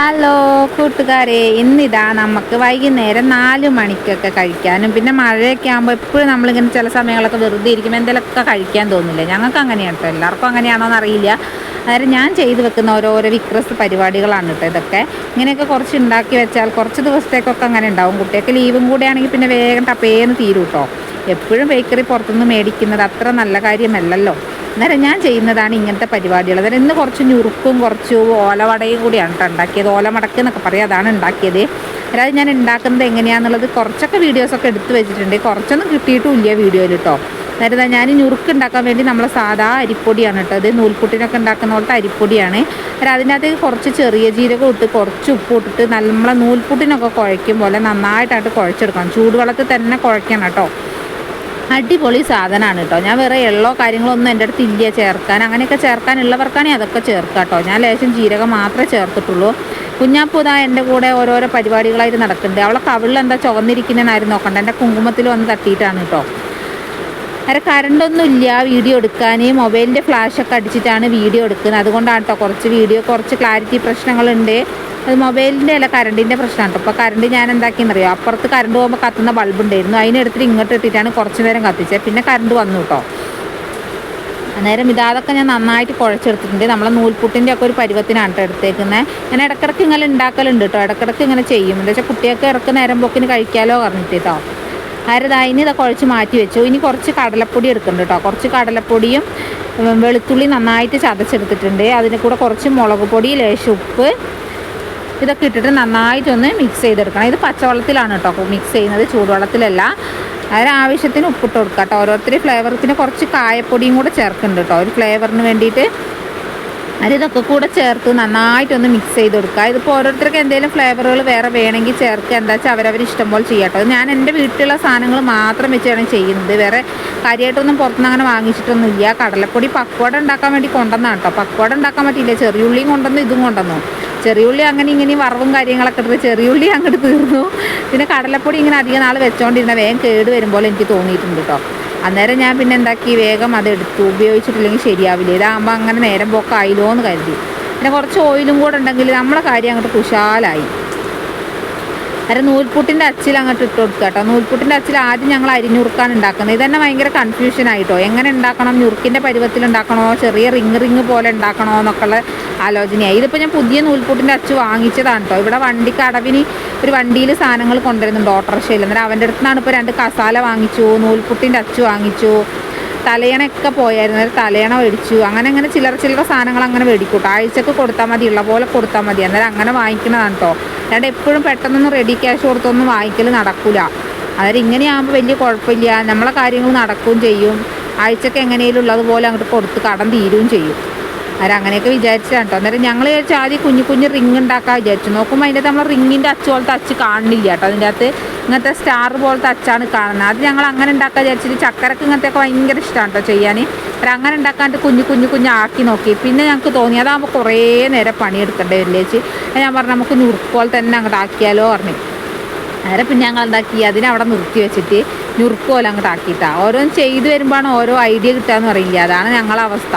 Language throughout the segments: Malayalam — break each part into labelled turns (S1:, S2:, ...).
S1: ഹലോ കൂട്ടുകാരെ. ഇന്നിതാ നമുക്ക് വൈകുന്നേരം നാല് മണിക്കൊക്കെ കഴിക്കാനും പിന്നെ മഴയൊക്കെ ആകുമ്പോൾ എപ്പോഴും നമ്മളിങ്ങനെ ചില സമയങ്ങളൊക്കെ വെറുതെ ഇരിക്കുമ്പോൾ എന്തെങ്കിലുമൊക്കെ കഴിക്കാൻ തോന്നില്ല? ഞങ്ങൾക്ക് അങ്ങനെയാണ് കേട്ടോ എല്ലാവർക്കും അങ്ങനെയാണോ എന്നറിയില്ല അതായത് ഞാൻ ചെയ്തു വെക്കുന്ന ഓരോരോ വിക്രസ് പരിപാടികളാണ് കേട്ടോ ഇതൊക്കെ. ഇങ്ങനെയൊക്കെ കുറച്ച് ഉണ്ടാക്കി വെച്ചാൽ കുറച്ച് ദിവസത്തേക്കൊക്കെ അങ്ങനെ ഉണ്ടാവും. കുട്ടിയൊക്കെ ലീവും കൂടെ ആണെങ്കിൽ പിന്നെ വേഗം ടപ്പേന്ന് തീരും കേട്ടോ എപ്പോഴും ബേക്കറി പുറത്തുനിന്ന് മേടിക്കുന്നത് അത്ര നല്ല കാര്യമല്ലല്ലോ. അന്നേരം ഞാൻ ചെയ്യുന്നതാണ് ഇങ്ങനത്തെ പരിപാടികൾ. അതായത് ഇന്ന് കുറച്ച് ഞുറുക്കും കുറച്ച് ഓലവടയും കൂടിയാണ് കേട്ടോ ഉണ്ടാക്കിയത്. ഓലമടക്ക് എന്നൊക്കെ പറയും. അതാണ് ഉണ്ടാക്കിയത്. അതായത് ഞാൻ ഉണ്ടാക്കുന്നത് എങ്ങനെയാണെന്നുള്ളത് കുറച്ചൊക്കെ വീഡിയോസൊക്കെ എടുത്തു വെച്ചിട്ടുണ്ട്. കുറച്ചൊന്നും കിട്ടിയിട്ടുമില്ല വീഡിയോയിൽ കേട്ടോ അതായത് ഞാൻ ഞുറുക്ക് ഉണ്ടാക്കാൻ വേണ്ടി നമ്മൾ സാധാ അരിപ്പൊടിയാണ് കേട്ടോ അത് നൂൽപുട്ടിനൊക്കെ ഉണ്ടാക്കുന്ന പോലത്തെ അരിപ്പൊടിയാണ്. അതായത് അതിനകത്ത് കുറച്ച് ചെറിയ ജീരകം ഇട്ട് കുറച്ച് ഉപ്പ് ഇട്ടിട്ട് നമ്മളെ നൂൽപുട്ടിനൊക്കെ കുഴയ്ക്കും പോലെ നന്നായിട്ടായിട്ട് കുഴച്ചെടുക്കണം. ചൂടുവെള്ളത്തിൽ തന്നെ കുഴയ്ക്കണം കേട്ടോ അടിപൊളി സാധനമാണ് കേട്ടോ ഞാൻ വേറെ എള്ളോ കാര്യങ്ങളൊന്നും എന്റെ അടുത്ത് ഇല്ല. ചേർക്കാൻ അങ്ങനെയൊക്കെ ചേർക്കാനുള്ളവർക്കാണെങ്കിൽ അതൊക്കെ ചേർക്കാം കേട്ടോ ഞാൻ ലേശം ജീരകം മാത്രമേ ചേർത്തിട്ടുള്ളൂ. കുഞ്ഞാപ്പൂതാ എന്റെ കൂടെ ഓരോരോ പരിപാടികളായിട്ട് നടക്കുന്നുണ്ട് അവളെ കവിളിൽ എന്താ ചുവന്നിരിക്കുന്നതെന്നായിരുന്നു നോക്കണ്ട. എന്റെ കുങ്കുമത്തിൽ വന്ന് തട്ടിയിട്ടാണ് കേട്ടോ അരെ കറണ്ടൊന്നും ഇല്ല വീഡിയോ എടുക്കാൻ മൊബൈലിന്റെ ഫ്ലാഷൊക്കെ അടിച്ചിട്ടാണ് വീഡിയോ എടുക്കുന്നത്. അതുകൊണ്ടാണ് കേട്ടോ കുറച്ച് വീഡിയോ കുറച്ച് ക്ലാരിറ്റി പ്രശ്നങ്ങളുണ്ട്. അത് മൊബൈലിന്റെ അല്ല കറണ്ടിന്റെ പ്രശ്നമാണ് കേട്ടോ അപ്പോൾ കറണ്ട് ഞാൻ എന്താക്കിയെന്നറിയോ അപ്പുറത്ത് കറണ്ട് പോകുമ്പോൾ കത്തുന്ന ബൾബ് ഉണ്ടായിരുന്നു. അതിനെടുത്തിട്ട് ഇങ്ങോട്ട് എത്തിയിട്ടാണ് കുറച്ച് നേരം കത്തിച്ചത്. പിന്നെ കറണ്ട് വന്നു കേട്ടോ അന്നേരം ഇതാതൊക്കെ ഞാൻ നന്നായിട്ട് കുഴച്ചെടുത്തിട്ടുണ്ട്. നമ്മളെ നൂൽപുട്ടിന്റെ ഒക്കെ ഒരു പരുവത്തിനാണ് കേട്ടോ എടുത്തേക്കുന്നത് ഞാൻ ഇടക്കിടക്ക് ഇങ്ങനെ ഉണ്ടാക്കലുണ്ട് കേട്ടോ ഇടക്കിടക്ക് ഇങ്ങനെ ചെയ്യും. എന്താ വെച്ചാൽ കുട്ടിയൊക്കെ ഇറക്കുന്ന നേരം പോക്കിന് കഴിക്കാലോ പറഞ്ഞിട്ട് കേട്ടോ അരതായിന് ഇതൊക്കെ കുഴച്ച് മാറ്റി വെച്ചു. ഇനി കുറച്ച് കടലപ്പൊടി എടുക്കുന്നുണ്ട് കേട്ടോ. കുറച്ച് കടലപ്പൊടിയും വെളുത്തുള്ളി നന്നായിട്ട് ചതച്ചെടുത്തിട്ടുണ്ട്. അതിന് കൂടെ കുറച്ച് മുളക് പൊടി ലേശം ഉപ്പ് ഇതൊക്കെ ഇട്ടിട്ട് നന്നായിട്ടൊന്ന് മിക്സ് ചെയ്തെടുക്കണം. ഇത് പച്ചവെള്ളത്തിലാണ് കേട്ടോ മിക്സ് ചെയ്യുന്നത്. ചൂടുവെള്ളത്തിലല്ല. അതിനാവശ്യത്തിന് ഉപ്പിട്ട് കൊടുക്കുക കേട്ടോ. ഓരോരുത്തർ ഫ്ലേവർ പിന്നെ കുറച്ച് കായപ്പൊടിയും കൂടെ ചേർക്കുന്നുണ്ട് കേട്ടോ. ഒരു ഫ്ലേവറിന് വേണ്ടിയിട്ട് അത് ഇതൊക്കെ കൂടെ ചേർത്ത് നന്നായിട്ടൊന്ന് മിക്സ് ചെയ്ത് കൊടുക്കുക. ഇതിപ്പോൾ ഓരോരുത്തർക്ക് എന്തെങ്കിലും ഫ്ലേവറുകൾ വേറെ വേണമെങ്കിൽ ചേർക്കുക. എന്താ വെച്ചാൽ അവരവർ ഇഷ്ടം പോലെ ചെയ്യാട്ടോ ഞാൻ എന്റെ വീട്ടിലുള്ള സാധനങ്ങൾ മാത്രം വെച്ചാണ് ചെയ്യുന്നത്. വേറെ കാര്യമായിട്ടൊന്നും പുറത്തുനിന്ന് അങ്ങനെ വാങ്ങിച്ചിട്ടൊന്നുമില്ല. കടലപ്പൊടി പക്കോട ഉണ്ടാക്കാൻ വേണ്ടി കൊണ്ടുവന്നാണ് കേട്ടോ. പക്കോട ഉണ്ടാക്കാൻ പറ്റിയില്ല. ചെറിയുള്ളിയും കൊണ്ടുവന്നു ഇതും കൊണ്ടുവന്നു. ചെറിയുള്ളി അങ്ങനെ ഇങ്ങനെ വറവും കാര്യങ്ങളൊക്കെ എടുത്ത് ചെറിയുള്ളി അങ്ങോട്ട് തീർന്നു. പിന്നെ കടലപ്പൊടി ഇങ്ങനെ അധികം നാൾ വെച്ചോണ്ടിരുന്ന വേഗം കേട് വരുമ്പോൾ എനിക്ക് തോന്നിയിട്ടുണ്ട് കേട്ടോ. അന്നേരം ഞാൻ പിന്നെ എന്താക്കി വേഗം അത് എടുത്തു. ഉപയോഗിച്ചിട്ടില്ലെങ്കിൽ ശരിയാവില്ല. ഇതാകുമ്പോൾ അങ്ങനെ നേരം പോക്കായില്ലോ എന്ന് കരുതി. പിന്നെ കുറച്ച് ഓയിലും കൂടെ ഉണ്ടെങ്കിൽ നമ്മളെ കാര്യം അങ്ങോട്ട് കുശാലായി. അര നൂൽപുട്ടിന്റെ അച്ചിൽ അങ്ങോട്ട് ഇട്ട് കൊടുക്കുക കേട്ടോ. നൂൽപുട്ടിന്റെ അച്ചിൽ ആദ്യം ഞങ്ങൾ അരിഞ്ഞുറുക്കാൻ ഉണ്ടാക്കുന്നത്. ഇതന്നെ ഭയങ്കര കൺഫ്യൂഷൻ ആയിട്ടോ. എങ്ങനെ ഉണ്ടാക്കണം? ഞുറുക്കിന്റെ പരുവത്തിൽ ഉണ്ടാക്കണോ? ചെറിയ റിങ് റിങ് പോലെ ഉണ്ടാക്കണോ എന്നൊക്കെയുള്ള ആലോചനയായി. ഇതിപ്പോൾ ഞാൻ പുതിയ നൂൽപുട്ടിന്റെ അച്ചു വാങ്ങിച്ചതാണ് കേട്ടോ. ഇവിടെ വണ്ടിക്ക് അടവിന് ഒരു വണ്ടിയിൽ സാധനങ്ങൾ കൊണ്ടുവരുന്നുണ്ട് ഓട്ടോറിക്ഷയിൽ. അന്നേരം അവന്റെ അടുത്ത് നിന്നാണ് ഇപ്പോൾ രണ്ട് കസാല വാങ്ങിച്ചു നൂൽപുട്ടിന്റെ അച്ചു വാങ്ങിച്ചു തലയണയൊക്കെ പോയായിരുന്നു. അന്നേരം തലയണ മേടിച്ചു. അങ്ങനെ അങ്ങനെ ചില്ലറ ചില്ലറ സാധനങ്ങൾ അങ്ങനെ മേടിക്കൂട്ടോ. ആഴ്ചക്ക് കൊടുത്താൽ മതി ഉള്ള പോലെ കൊടുത്താൽ മതി. അന്നേരം അങ്ങനെ വാങ്ങിക്കുന്നതാണ് കേട്ടോ അല്ലാണ്ട് എപ്പോഴും പെട്ടെന്നൊന്നും റെഡി ക്യാഷ് കൊടുത്തൊന്നും വാങ്ങിക്കൽ നടക്കില്ല അന്നേരം ഇങ്ങനെയാകുമ്പോൾ വലിയ കുഴപ്പമില്ല. നമ്മളെ കാര്യങ്ങൾ നടക്കുകയും ചെയ്യും. ആഴ്ചക്ക് എങ്ങനെയും ഉള്ളതുപോലെ അങ്ങോട്ട് കൊടുത്ത് കടം തീരുകയും ചെയ്യും. അന്നേരം അങ്ങനെയൊക്കെ വിചാരിച്ചതാണ് കേട്ടോ അന്നേരം ഞങ്ങൾ വിചാരിച്ചു ആദ്യം കുഞ്ഞു കുഞ്ഞു റിങ് ഉണ്ടാക്കാൻ വിചാരിച്ചു. നോക്കുമ്പോൾ അതിന്റെ നമ്മൾ റിങ്ങിന്റെ അച്ച് പോലത്തെ അച്ച് കാണുന്നില്ല കേട്ടോ അതിന്റെ അകത്ത് ഇങ്ങനത്തെ സ്റ്റാർ പോലത്തെ അച്ചാണ് കാണുന്നത്. അത് ഞങ്ങൾ അങ്ങനെ ഉണ്ടാക്കാൻ വിചാരിച്ചിട്ട് ചക്കരക്ക് ഇങ്ങനത്തെയൊക്കെ ഭയങ്കര ഇഷ്ടമാണ് കേട്ടോ ചെയ്യാൻ അങ്ങനെ ഉണ്ടാക്കാണ്ട് കുഞ്ഞു കുഞ്ഞു കുഞ്ഞു ആക്കി നോക്കി. പിന്നെ ഞങ്ങൾക്ക് തോന്നി അതാകുമ്പോൾ കുറേ നേരം പണിയെടുക്കേണ്ടി അത് ഞാൻ പറഞ്ഞു നമുക്ക് നുറുക്കോൽ തന്നെ അങ്ങോട്ട് ആക്കിയാലോ പറഞ്ഞു. നേരെ പിന്നെ ഞങ്ങൾ എന്താക്കി? അതിനെ അവിടെ നിർത്തി വെച്ചിട്ട് ഞുറുക്കോല അങ്ങോട്ട് ആക്കിയിട്ടാണ് ഓരോന്ന് ചെയ്തു വരുമ്പോഴാണ് ഓരോ ഐഡിയ കിട്ടാന്ന് പറയില്ല? അതാണ് ഞങ്ങളുടെ അവസ്ഥ.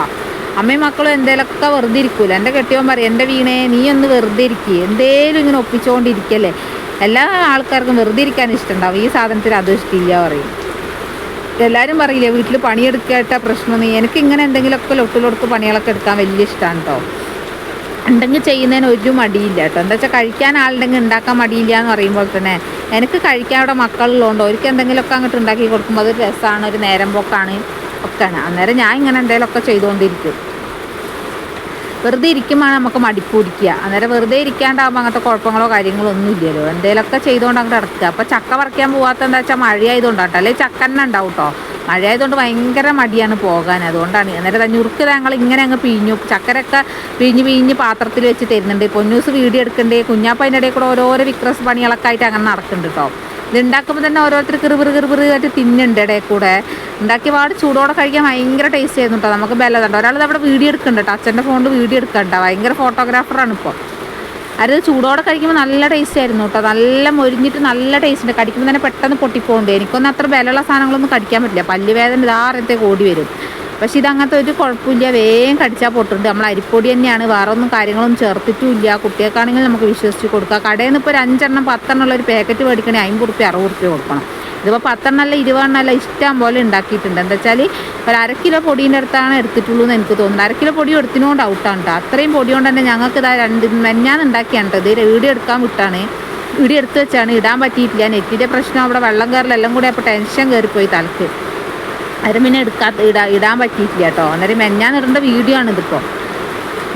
S1: അമ്മയും മക്കളും എന്തേലൊക്കെ വെറുതെ ഇരിക്കൂല. എന്റെ കെട്ടിയവൻ പറയും എന്റെ വീണേ നീ ഒന്ന് വെറുതെ ഇരിക്കുക എന്തേലും ഇങ്ങനെ ഒപ്പിച്ചുകൊണ്ടിരിക്കല്ലേ എല്ലാ ആൾക്കാർക്കും വെറുതെ ഇരിക്കാൻ ഇഷ്ടമുണ്ടാവും ഈ സാധനത്തിൽ അത് ഇഷ്ടമില്ല പറയും. എല്ലാവരും പറയില്ലേ വീട്ടിൽ പണിയെടുക്കേണ്ട പ്രശ്നമൊന്നും എനിക്ക് ഇങ്ങനെ എന്തെങ്കിലുമൊക്കെ ലൊട്ടിലൊടുക്ക് പണികളൊക്കെ എടുക്കാൻ വലിയ ഇഷ്ടമാണ് കേട്ടോ ഉണ്ടെങ്കിൽ ചെയ്യുന്നതിന് ഒരു മടിയില്ല കേട്ടോ എന്താ വെച്ചാൽ കഴിക്കാൻ ആളുണ്ടെങ്കിൽ ഉണ്ടാക്കാൻ മടിയില്ല എന്ന് പറയുമ്പോൾ തന്നെ എനിക്ക് കഴിക്കാൻ അവിടെ മക്കളുള്ളതുകൊണ്ട് അവർക്ക് എന്തെങ്കിലുമൊക്കെ അങ്ങോട്ട് ഉണ്ടാക്കി കൊടുക്കുമ്പോൾ അത് രസമാണ് ഒരു നേരം പോക്കാണ്. ഒക്കെയാണ് അന്നേരം ഞാൻ ഇങ്ങനെ എന്തെങ്കിലുമൊക്കെ ചെയ്തുകൊണ്ടിരിക്കും വെറുതെ ഇരിക്കുമ്പോൾ നമുക്ക് മടിപ്പ് പിടിക്കുക. അന്നേരം വെറുതെ ഇരിക്കാണ്ടാകുമ്പോൾ അങ്ങനത്തെ കുഴപ്പങ്ങളോ കാര്യങ്ങളോ ഒന്നും ഇല്ലല്ലോ. എന്തെങ്കിലുമൊക്കെ ചെയ്തുകൊണ്ട് അങ്ങോട്ട് ഇടക്കുക അപ്പോൾ ചക്ക പറിക്കാൻ പോകാത്ത എന്താ വെച്ചാൽ മഴയായതുകൊണ്ടാട്ടോ അല്ലെങ്കിൽ ചക്ക തന്നെ ഉണ്ടാവും കേട്ടോ മഴയായതുകൊണ്ട് ഭയങ്കര മടിയാണ് പോകാൻ. അതുകൊണ്ടാണ്. അന്നേരം തന്നെ ഞുറുക്ക് ഞങ്ങൾ ഇങ്ങനെ അങ്ങ് പിഴിഞ്ഞു. ചക്കരൊക്കെ പിഴിഞ്ഞ് പിഴിഞ്ഞ് പാത്രത്തിൽ വെച്ച് തരുന്നുണ്ട്. പൊന്നൂസ് വീഡിയോ എടുക്കണ്ടേ? കുഞ്ഞാപ്പ അതിന്റെ ഇടയിൽ കൂടെ ഓരോരോ വിക്രസ് പണികളൊക്കെ ആയിട്ട് അങ്ങനെ നടക്കുന്നുണ്ട് കേട്ടോ ഇത് ഉണ്ടാക്കുമ്പോൾ തന്നെ ഓരോരുത്തർ കിറുപിറ് കിറുപിറ് ആയിട്ട് തിന്നുണ്ട് ഇടയിൽ കൂടെ. ഉണ്ടാക്കിയ പാട് ചൂടോടെ കഴിക്കാൻ ഭയങ്കര ടേസ്റ്റ് ആയിരുന്നു കേട്ടോ നമുക്ക് ബലതുണ്ട് ഒരാൾ അവിടെ വീഡിയോ എടുക്കുന്നുണ്ട് കേട്ടോ അച്ഛന്റെ ഫോണിൽ വീഡിയോ എടുക്കണ്ട ഭയങ്കര ഫോട്ടോഗ്രാഫറാണ് ഇപ്പോൾ അത് ചൂടോടെ കഴിക്കുമ്പോൾ നല്ല ടേസ്റ്റ് ആയിരുന്നു കേട്ടോ നല്ല മൊരിഞ്ഞിട്ട് നല്ല ടേസ്റ്റ് ഉണ്ട്. കടിക്കുമ്പോൾ തന്നെ പെട്ടെന്ന് പൊട്ടിപ്പോകുന്നുണ്ട്. എനിക്കൊന്നും അത്ര ബലമുള്ള സാധനങ്ങളൊന്നും കടിക്കാൻ പറ്റില്ല. പല്ലുവേദന ഇതാറത്തേക്ക് ഇതാറത്തെ ഓടി വരും. പക്ഷെ ഇത് അങ്ങനത്തെ ഒരു കുഴപ്പമില്ല. വേഗം കടിച്ചാൽ പൊട്ടുണ്ട് നമ്മൾ അരിപ്പൊടി തന്നെയാണ്. വേറെ ഒന്നും കാര്യങ്ങളൊന്നും ചേർത്തിട്ടുമില്ല. കുട്ടികൾക്കാണെങ്കിൽ നമുക്ക് വിശ്വസിച്ച് കൊടുക്കാം. കടയിൽ നിന്ന് ഇപ്പോൾ ഒരു അഞ്ചെണ്ണം പത്തെണ്ണം ഉള്ള ഒരു പാക്കറ്റ് മേടിക്കണേ അമ്പത് റുപ്യ അറുപത് റുപ്യ കൊടുക്കണം ഇതിപ്പോൾ പത്തെണ്ണമല്ല ഇരുപതെണ്ണമല്ല ഇഷ്ടം പോലെ ഉണ്ടാക്കിയിട്ടുണ്ട്. എന്താ വെച്ചാൽ ഒരു അര കിലോ പൊടീന്റെ അടുത്താണ് എടുത്തിട്ടുള്ളൂ എന്ന് എനിക്ക് തോന്നുന്നത് അര കിലോ പൊടി എടുത്തിനോണ്ട് ഔട്ടാണ് കേട്ടോ അത്രയും പൊടി കൊണ്ട് തന്നെ ഞങ്ങൾക്ക് ഇതാ രണ്ട് മെഞ്ഞാൻ ഉണ്ടാക്കിയാണ് കേട്ടോ ഇത്. വീഡിയോ എടുക്കാൻ വിട്ടാണ്. ഇടി എടുത്ത് വെച്ചാണ്. ഇടാൻ പറ്റിയിട്ടില്ല. നെറ്റിന്റെ പ്രശ്നം അവിടെ വെള്ളം കയറലെല്ലാം കൂടെ അപ്പോൾ ടെൻഷൻ കയറിപ്പോയി തലക്ക്. അന്നേരം പിന്നെ എടുക്കാത്ത ഇടാ ഇടാൻ പറ്റിയിട്ടില്ല കേട്ടോ. അന്നേരം മെഞ്ഞാൻ ഇടേണ്ട വീഡിയോ ആണ് ഇതിപ്പോൾ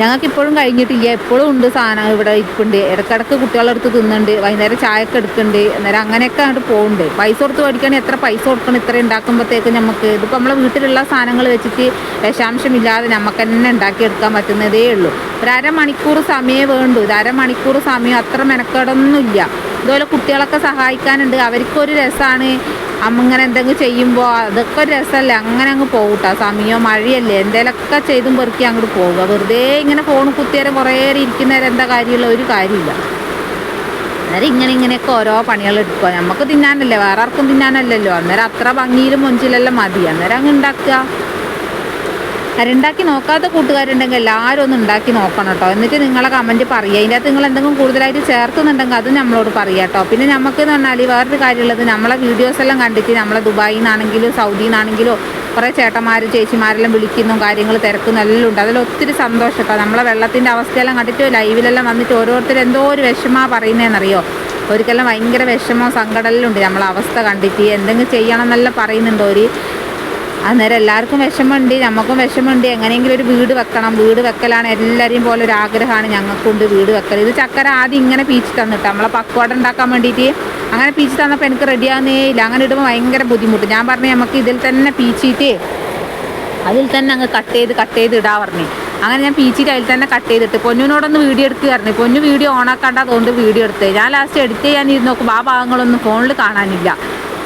S1: ഞങ്ങൾക്ക് ഇപ്പോഴും കഴിഞ്ഞിട്ടില്ല. എപ്പോഴും ഉണ്ട് സാധനം ഇവിടെ ഇരിപ്പുണ്ട്. ഇടക്കിടക്ക് കുട്ടികളെടുത്ത് തിന്നുന്നുണ്ട്. വൈകുന്നേരം ചായക്ക് എടുക്കുന്നുണ്ട്. അന്നേരം അങ്ങനെയൊക്കെ അങ്ങോട്ട് പോകുന്നുണ്ട് പൈസ കൊടുത്ത് മേടിക്കുകയാണെങ്കിൽ എത്ര പൈസ കൊടുക്കണം? ഇത്ര ഉണ്ടാക്കുമ്പോഴത്തേക്ക് നമുക്ക് ഇതിപ്പോൾ നമ്മളെ വീട്ടിലുള്ള സാധനങ്ങൾ വെച്ചിട്ട് വിഷാംശമില്ലാതെ നമുക്ക് തന്നെ ഉണ്ടാക്കിയെടുക്കാൻ പറ്റുന്നതേ ഉള്ളൂ. ഒരു അരമണിക്കൂർ സമയം വേണ്ടു. ഇത് അരമണിക്കൂർ സമയം അത്ര മെനക്കേടൊന്നുമില്ല. ഇതുപോലെ കുട്ടികളൊക്കെ സഹായിക്കാനുണ്ട്. അവർക്കൊരു രസമാണ്. അമ്മ ഇങ്ങനെ എന്തെങ്കിലും ചെയ്യുമ്പോൾ അതൊക്കെ ഒരു രസമല്ലേ അങ്ങനെ അങ്ങ് പോകും കേട്ടോ സമയമോ മഴയല്ലേ? എന്തെങ്കിലുമൊക്കെ ചെയ്തും പെറുക്കി അങ്ങോട്ട് പോവുക. വെറുതെ ഇങ്ങനെ ഫോൺ കുത്തിയേരം കുറേ നേരം ഇരിക്കുന്നേരം എന്താ കാര്യമുള്ള ഒരു കാര്യമില്ല അന്നേരം ഇങ്ങനെ ഇങ്ങനെയൊക്കെ ഓരോ പണികൾ എടുക്കുക. നമുക്ക് തിന്നാനല്ലേ? വേറെ ആർക്കും തിന്നാനല്ലല്ലോ. അന്നേരം അത്ര ഭംഗിയിലും മൊഞ്ചിലെല്ലാം മതി. അന്നേരം അങ്ങ് ഉണ്ടാക്കുക ഉണ്ടാക്കി നോക്കാത്ത കൂട്ടുകാരുണ്ടെങ്കിൽ എല്ലാവരും ഒന്ന് ഉണ്ടാക്കി നോക്കണം കേട്ടോ. എന്നിട്ട് നിങ്ങളെ കമന്റ് പറയുക. അതിന്റെ അകത്ത് നിങ്ങൾ എന്തെങ്കിലും കൂടുതലായിട്ട് ചേർക്കുന്നുണ്ടെങ്കിൽ അത് നമ്മളോട് പറയുക കേട്ടോ. പിന്നെ നമുക്ക് എന്ന് പറഞ്ഞാൽ വേറൊരു കാര്യമുള്ളത് നമ്മളെ വീഡിയോസ് എല്ലാം കണ്ടിട്ട് നമ്മളെ ദുബായിൽ നിന്നാണെങ്കിലും സൗദിയിൽ നിന്നാണെങ്കിലും കുറേ ചേട്ടന്മാർ ചേച്ചിമാരെല്ലാം വിളിക്കുന്നു കാര്യങ്ങൾ തിരക്കുന്നു എല്ലാം ഉണ്ട്. അതിൽ ഒത്തിരി സന്തോഷം കേട്ടോ നമ്മളെ വെള്ളത്തിന്റെ അവസ്ഥയെല്ലാം കണ്ടിട്ട് ലൈവിലെല്ലാം വന്നിട്ട് ഓരോരുത്തർ എന്തോ ഒരു വിഷമമാണ് പറയുന്നതെന്നറിയോ? ഒരിക്കലും ഭയങ്കര വിഷമോ സങ്കടമെല്ലാം ഉണ്ട്. നമ്മളെ അവസ്ഥ കണ്ടിട്ട് എന്തെങ്കിലും ചെയ്യണം എന്നെല്ലാം പറയുന്നുണ്ട് ഒരു അന്നേരം എല്ലാവർക്കും വിഷമമുണ്ട് നമുക്കും വിഷമമുണ്ട്. എങ്ങനെയെങ്കിലും ഒരു വീട് വെക്കണം. വീട് വെക്കലാണ് എല്ലാവരെയും പോലെ ഒരു ആഗ്രഹമാണ്. ഞങ്ങൾക്കുണ്ട് വീട് വെക്കൽ. ഇത് ചക്കര ആദ്യം ഇങ്ങനെ പീച്ച് തന്നിട്ട് നമ്മളെ പക്വാട ഉണ്ടാക്കാൻ വേണ്ടിയിട്ട് അങ്ങനെ പീച്ച് തന്നപ്പോൾ എനിക്ക് റെഡിയാകുന്നേ ഇല്ല. അങ്ങനെ ഇടുമ്പോൾ ഭയങ്കര ബുദ്ധിമുട്ട്. ഞാൻ പറഞ്ഞു നമുക്ക് ഇതിൽ തന്നെ പീച്ചിട്ട് അതിൽ തന്നെ അങ്ങ് കട്ട് ചെയ്ത് കട്ട് ചെയ്ത് ഇടാ പറഞ്ഞു. അങ്ങനെ ഞാൻ പീച്ചിട്ട് അതിൽ തന്നെ കട്ട് ചെയ്തിട്ട് പൊന്നിനോടൊന്ന് വീഡിയോ എടുക്കുക പറഞ്ഞു. പൊന്നു വീഡിയോ ഓണാക്കാണ്ട് അതുകൊണ്ട് വീഡിയോ എടുത്ത്. ഞാൻ ലാസ്റ്റ് എഡിറ്റ് ചെയ്യാൻ ഇരുന്ന് നോക്കുമ്പോൾ ആ ഭാഗങ്ങളൊന്നും ഫോണിൽ കാണാനില്ല.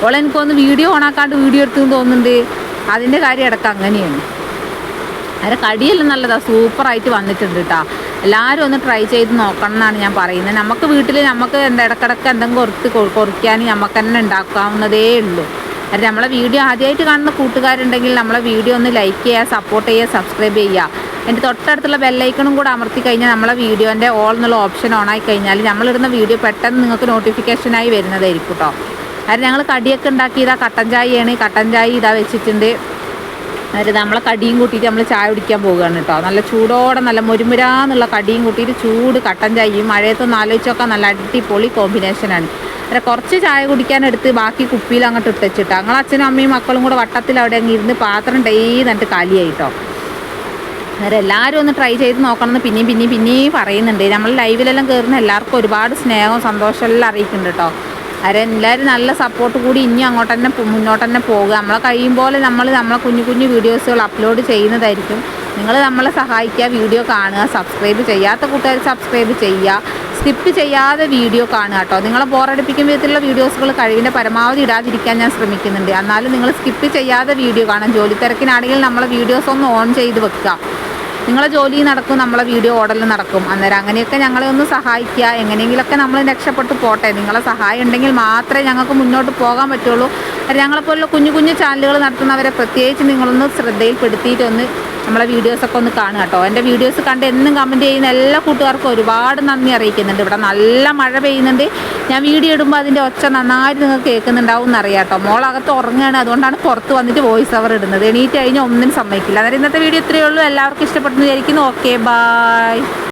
S1: ഓളെനിക്കൊന്ന് വീഡിയോ ഓണാക്കാണ്ട് വീഡിയോ എടുത്തു തോന്നുന്നുണ്ട്. അതിന്റെ കാര്യം ഇടയ്ക്ക് അങ്ങനെയാണ്. അതിന്റെ കടിയെല്ലാം നല്ലതാണ് സൂപ്പറായിട്ട് വന്നിട്ടുണ്ട് കേട്ടോ എല്ലാവരും ഒന്ന് ട്രൈ ചെയ്ത് നോക്കണം എന്നാണ് ഞാൻ പറയുന്നത്. നമുക്ക് വീട്ടിൽ നമുക്ക് എന്താ ഇടക്കിടക്ക് എന്തെങ്കിലും കുറച്ച് കുറയ്ക്കാൻ നമുക്ക് തന്നെ ഉണ്ടാക്കാവുന്നതേ ഉള്ളൂ. അത് നമ്മളെ വീഡിയോ ആദ്യമായിട്ട് കാണുന്ന കൂട്ടുകാരുണ്ടെങ്കിൽ നമ്മളെ വീഡിയോ ഒന്ന് ലൈക്ക് ചെയ്യുക സപ്പോർട്ട് ചെയ്യുക സബ്സ്ക്രൈബ് ചെയ്യുക എന്റെ തൊട്ടടുത്തുള്ള ബെല്ലൈക്കണും കൂടെ അമർത്തി കഴിഞ്ഞാൽ നമ്മളെ വീഡിയോന്റെ ഓൾ എന്നുള്ള ഓപ്ഷൻ ഓൺ ആയി കഴിഞ്ഞാൽ നമ്മളിടുന്ന വീഡിയോ പെട്ടെന്ന് നിങ്ങൾക്ക് നോട്ടിഫിക്കേഷനായി വരുന്നതായിരിക്കും കേട്ടോ കാരണം ഞങ്ങൾ കടിയൊക്കെ ഉണ്ടാക്കി ഇതാ കട്ടൻ ചായയാണ്. കട്ടൻ ചായ ഇതാ വെച്ചിട്ടുണ്ട്. അതായത് നമ്മളെ കടിയും കൂട്ടിയിട്ട് നമ്മൾ ചായ കുടിക്കാൻ പോവുകയാണ് കേട്ടോ. നല്ല ചൂടോടെ നല്ല മുരുമുരാന്നുള്ള കടിയും കൂട്ടിയിട്ട് ചൂട് കട്ടൻ ചായയും മഴയത്തൊന്ന് ആലോചിച്ചൊക്കെ നല്ല അടിപൊളി കോമ്പിനേഷനാണ് അല്ല കുറച്ച് ചായ കുടിക്കാനെടുത്ത് ബാക്കി കുപ്പിയിൽ അങ്ങോട്ട് ഇട്ടുവെച്ചിട്ടോ ഞങ്ങൾ അച്ഛനും അമ്മയും മക്കളും കൂടെ വട്ടത്തിൽ അവിടെ അങ്ങ് ഇരുന്ന് പാത്രം ഡെയ്ലി എന്നിട്ട് കാലിയായിട്ടോ അന്നേരം എല്ലാവരും ഒന്ന് ട്രൈ ചെയ്ത് നോക്കണമെന്ന് പിന്നെയും പിന്നെയും പിന്നെയും പറയുന്നുണ്ട്. നമ്മൾ ലൈവിലെല്ലാം കയറുന്ന എല്ലാവർക്കും ഒരുപാട് സ്നേഹവും സന്തോഷമെല്ലാം അറിയിക്കുന്നുണ്ട് കേട്ടോ. അരെ എല്ലാവരും നല്ല സപ്പോർട്ട് കൂടി ഇനി അങ്ങോട്ട് തന്നെ മുന്നോട്ട് തന്നെ പോകുക നമ്മളെ കഴിയും പോലെ നമ്മൾ നമ്മളെ കുഞ്ഞു കുഞ്ഞു വീഡിയോസുകൾ അപ്ലോഡ് ചെയ്യുന്നതായിരിക്കും. നിങ്ങൾ നമ്മളെ സഹായിക്കുക വീഡിയോ കാണുക സബ്സ്ക്രൈബ് ചെയ്യാത്ത കൂട്ടുകാർ സബ്സ്ക്രൈബ് ചെയ്യുക. സ്കിപ്പ് ചെയ്യാതെ വീഡിയോ കാണുക കേട്ടോ. നിങ്ങളെ ബോറടിപ്പിക്കുന്ന വിധത്തിലുള്ള വീഡിയോസുകൾ കഴിവിന്റെ പരമാവധി ഇടാതിരിക്കാൻ ഞാൻ ശ്രമിക്കുന്നുണ്ട്. എന്നാലും നിങ്ങൾ സ്കിപ്പ് ചെയ്യാതെ വീഡിയോ കാണാം ജോലി തിരക്കിനാണെങ്കിൽ നമ്മളെ വീഡിയോസ് ഒന്ന് ഓൺ ചെയ്ത് വെക്കുക. നിങ്ങളെ ജോലി നടക്കും നമ്മളെ വീഡിയോ ഓടൽ നടക്കും. അന്നേരം അങ്ങനെയൊക്കെ ഞങ്ങളെ ഒന്ന് സഹായിക്കുക. എങ്ങനെയെങ്കിലുമൊക്കെ നമ്മൾ രക്ഷപ്പെട്ട് പോട്ടെ. നിങ്ങളെ സഹായം ഉണ്ടെങ്കിൽ മാത്രമേ ഞങ്ങൾക്ക് മുന്നോട്ട് പോകാൻ പറ്റുള്ളൂ. ഞങ്ങളെപ്പോലുള്ള കുഞ്ഞു കുഞ്ഞു ചാനലുകൾ നടത്തുന്നവരെ പ്രത്യേകിച്ച് നിങ്ങളൊന്ന് ശ്രദ്ധയിൽപ്പെടുത്തിയിട്ടൊന്ന് നമ്മളെ വീഡിയോസൊക്കെ ഒന്ന് കാണുക കേട്ടോ. എന്റെ വീഡിയോസ് കണ്ട് എന്നും കമന്റ് ചെയ്യുന്ന എല്ലാ കൂട്ടുകാർക്കും ഒരുപാട് നന്ദി അറിയിക്കുന്നുണ്ട്. ഇവിടെ നല്ല മഴ പെയ്യുന്നുണ്ട്. ഞാൻ വീഡിയോ ഇടുമ്പോൾ അതിന്റെ ഒച്ച നന്നായിട്ട് നിങ്ങൾക്ക് കേൾക്കുന്നുണ്ടാവും എന്നറിയാം കേട്ടോ. മോളകത്ത് ഉറങ്ങുകയാണ്. അതുകൊണ്ടാണ് പുറത്ത് വന്നിട്ട് വോയിസ് അവർ ഇടുന്നത്. എണീറ്റ് കഴിഞ്ഞാൽ ഒന്നിനും സമ്മതിക്കില്ല. അന്നേരം ഇന്നത്തെ വീഡിയോ ഇത്രയേ ഉള്ളൂ. എല്ലാവർക്കും ഇഷ്ടപ്പെട്ടെന്ന് വിചാരിക്കുന്നു. Okay bye